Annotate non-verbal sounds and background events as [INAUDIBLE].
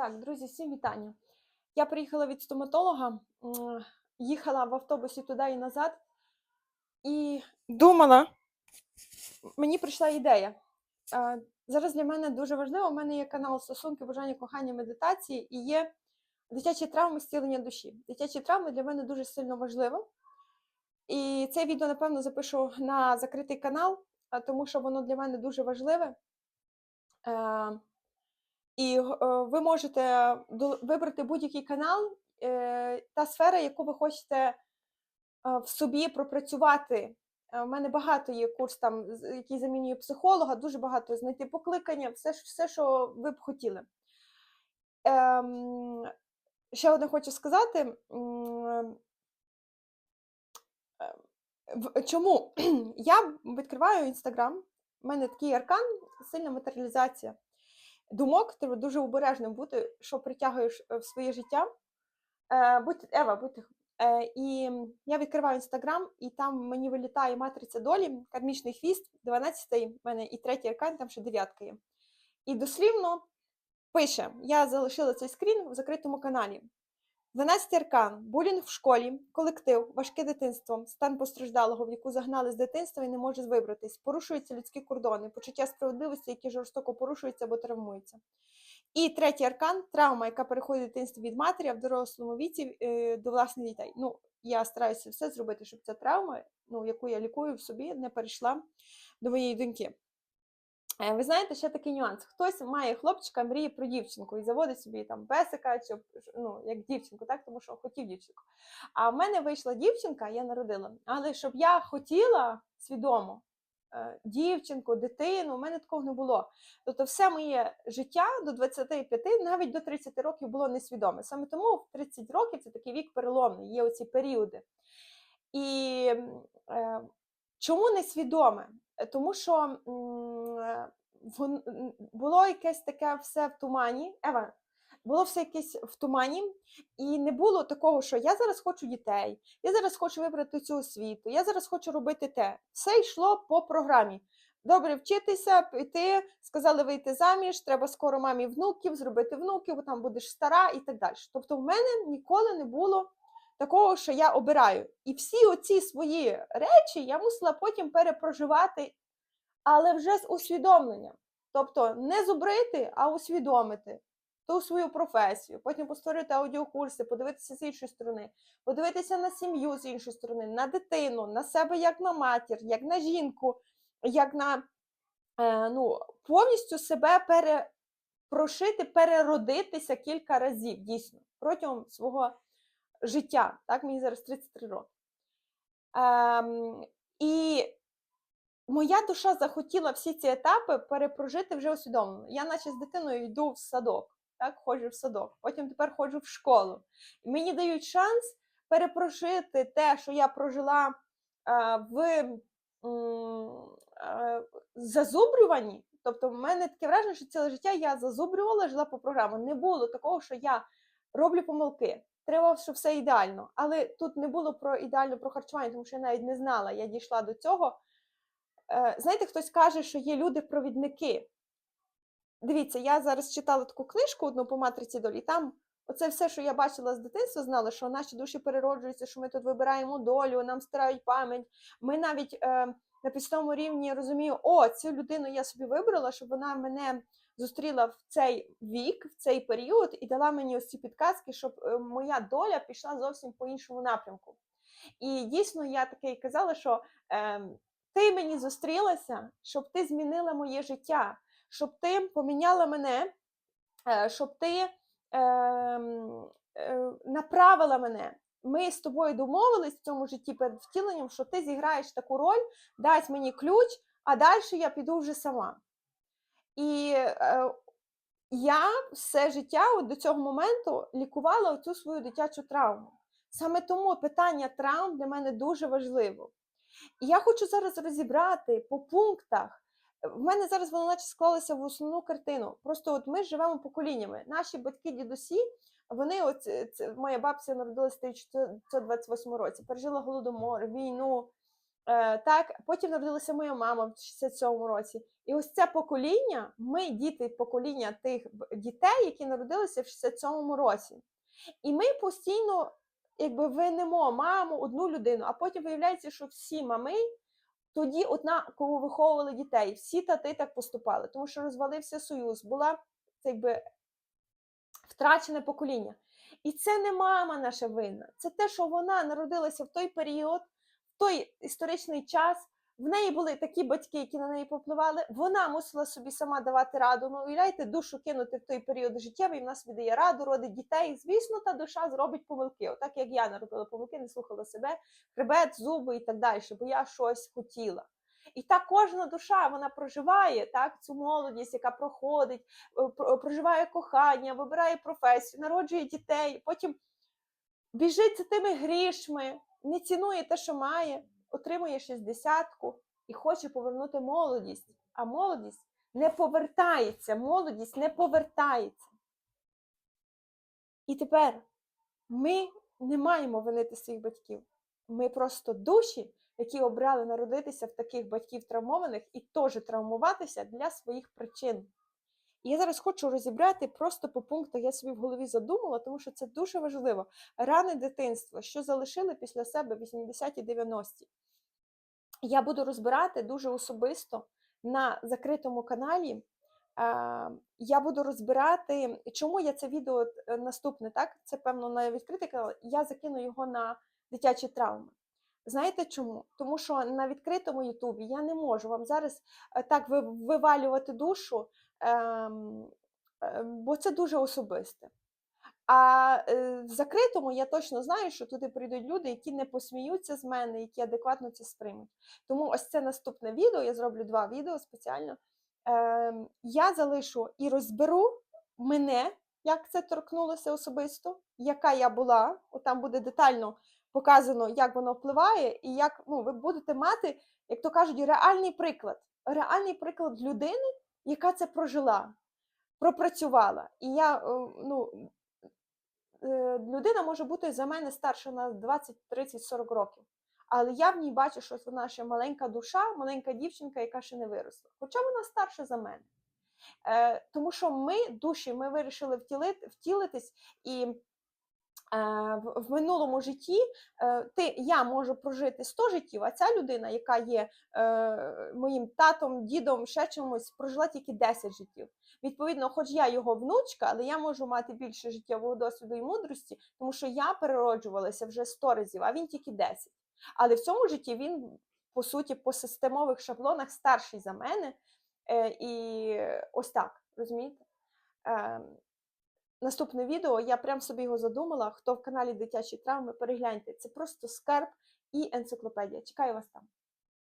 Так, друзі, всім вітання. Я приїхала від стоматолога, їхала в автобусі туди і назад, і думала, мені прийшла ідея. Зараз для мене дуже важливо, у мене є канал стосунки, бажання, кохання, медитації і є дитячі травми зцілення душі. Дитячі травми для мене дуже сильно важливо. І це відео, напевно, запишу на закритий канал, тому що воно для мене дуже важливе. І е, ви можете вибрати будь-який канал, е, та сфера, яку ви хочете е, в собі пропрацювати. У мене багато є курс, там, який замінює психолога, дуже багато знайти покликання, все, все що ви б хотіли. Ем, ще одне хочу сказати. в- Чому [CLEARS THROAT] я відкриваю інстаграм, у мене такий аркан, сильна матеріалізація думок, треба дуже обережним бути, що притягуєш е, в своє життя. Е, будь, Ева, будь. Е, і я відкриваю інстаграм, і там мені вилітає матриця долі, кармічний хвіст, 12-й в мене і третій аркан, там ще дев'ятка є. І дослівно пише: я залишила цей скрін в закритому каналі. 12 аркан, булінг в школі, колектив, важке дитинство, стан постраждалого, в яку загнали з дитинства і не може вибратись, порушуються людські кордони, почуття справедливості, які жорстоко порушуються або травмуються. І третій аркан травма, яка переходить в дитинство від матері, в дорослому віці е, до власних дітей. Ну, я стараюся все зробити, щоб ця травма, ну, яку я лікую в собі, не перейшла до моєї доньки. Е, Ви знаєте, ще такий нюанс. Хтось має хлопчика, мріє про дівчинку і заводить собі там песика, чи ну, як дівчинку, так, тому що хотів дівчинку. А в мене вийшла дівчинка, я народила. Але щоб я хотіла свідомо е, дівчинку, дитину, у мене такого не було. Тобто, все моє життя до 25, навіть до 30 років було несвідоме. Саме тому в 30 років це такий вік переломний, є оці періоди. І е, чому несвідоме? Е, Тому що е, було якесь таке все в тумані. Ева, було все якесь в тумані, і не було такого, що я зараз хочу дітей, я зараз хочу вибрати цю освіту, я зараз хочу робити те. Все йшло по програмі. Добре вчитися, піти, сказали вийти заміж, треба скоро мамі внуків, зробити внуків, бо там будеш стара і так далі. Тобто, в мене ніколи не було такого, що я обираю. І всі оці свої речі я мусила потім перепроживати, але вже з усвідомленням. Тобто не зубрити, а усвідомити ту свою професію, потім постворити аудіокурси, подивитися з іншої сторони, подивитися на сім'ю з іншої сторони, на дитину, на себе як на матір, як на жінку, як на е, ну, повністю себе перепрошити, переродитися кілька разів, дійсно, протягом свого життя. Так, мені зараз 33 роки. Ем, і моя душа захотіла всі ці етапи перепрожити вже усвідомлено. Я, наче з дитиною, йду в садок, так, ходжу в садок, потім тепер ходжу в школу. І мені дають шанс перепрожити те, що я прожила е, в е, зазубрюванні. Тобто, в мене таке враження, що ціле життя я зазубрювала, жила по програмі. Не було такого, що я роблю помилки. Треба, щоб все ідеально. Але тут не було про ідеально про харчування, тому що я навіть не знала. Я дійшла до цього. Е, Знаєте, хтось каже, що є люди-провідники. Дивіться, я зараз читала таку книжку одну по матриці долі. Там оце все, що я бачила з дитинства, знала, що наші душі перероджуються, що ми тут вибираємо долю, нам стирають пам'ять. Ми навіть е, на підставному рівні розумію, о, цю людину я собі вибрала, щоб вона мене зустріла в цей вік, в цей період, і дала мені ось ці підказки, щоб е, моя доля пішла зовсім по іншому напрямку. І дійсно я таке і казала, що е, ти мені зустрілася, щоб ти змінила моє життя, щоб ти поміняла мене, е, щоб ти ем, е, направила мене. Ми з тобою домовились в цьому житті перед втіленням, що ти зіграєш таку роль, дасть мені ключ, а далі я піду вже сама. І е, я все життя от до цього моменту лікувала оцю свою дитячу травму. Саме тому питання травм для мене дуже важливо. І я хочу зараз розібрати по пунктах. В мене зараз воно наче склалося в основну картину. Просто от ми живемо поколіннями. Наші батьки, дідусі, вони, от, це, моя бабця народилася в 1928 році, пережила голодомор, війну. Е, так, потім народилася моя мама в 67-му році. І ось це покоління, ми діти покоління тих дітей, які народилися в 67-му році. І ми постійно якби винемо маму, одну людину, а потім виявляється, що всі мами тоді однаково виховували дітей, всі тати так поступали, тому що розвалився союз, була це якби втрачене покоління. І це не мама наша винна, це те, що вона народилася в той період, той історичний час. В неї були такі батьки, які на неї попливали. Вона мусила собі сама давати раду. Ну, уявляєте, душу кинути в той період життєвий, вона собі дає раду, родить дітей. Звісно, та душа зробить помилки. Отак як я наробила помилки, не слухала себе, хребет, зуби і так далі, бо я щось хотіла. І так кожна душа вона проживає так, цю молодість, яка проходить, е, про- проживає кохання, вибирає професію, народжує дітей, потім біжить за тими грішми, не цінує те, що має, отримує шістдесятку і хоче повернути молодість. А молодість не повертається, молодість не повертається. І тепер ми не маємо винити своїх батьків. Ми просто душі, які обрали народитися в таких батьків травмованих і теж травмуватися для своїх причин. І я зараз хочу розібрати просто по пунктах, я собі в голові задумала, тому що це дуже важливо. Рани дитинства, що залишили після себе 80-ті 90-ті. Я буду розбирати дуже особисто на закритому каналі. Я буду розбирати, чому я це відео е, наступне, так? Це певно на відкритий канал. Я закину його на дитячі травми. Знаєте чому? Тому що на відкритому Ютубі я не можу вам зараз е, так вивалювати душу, бо це дуже особисте. А е, в закритому я точно знаю, що туди прийдуть люди, які не посміються з мене, які адекватно це сприймуть. Тому ось це наступне відео. Я зроблю два відео спеціально. Ем, я залишу і розберу мене, як це торкнулося особисто, яка я була. Там буде детально показано, як воно впливає, і як ну, ви будете мати, як то кажуть, реальний приклад. Реальний приклад людини, яка це прожила, пропрацювала. І я е, ну, е, людина може бути за мене старша на 20, 30, 40 років. Але я в ній бачу, що вона ще маленька душа, маленька дівчинка, яка ще не виросла. Хоча вона старша за мене. Е, тому що ми, душі, ми вирішили втілити, втілитись і в, в минулому житті е, ти, я можу прожити 100 життів, а ця людина, яка є е, моїм татом, дідом, ще чимось, прожила тільки 10 життів. Відповідно, хоч я його внучка, але я можу мати більше життєвого досвіду і мудрості, тому що я перероджувалася вже 100 разів, а він тільки 10. Але в цьому житті він, по суті, по системових шаблонах старший за мене. Е, і ось так, розумієте? Наступне відео, я прям собі його задумала. Хто в каналі Дитячі травми, перегляньте. Це просто скарб і енциклопедія. Чекаю вас там.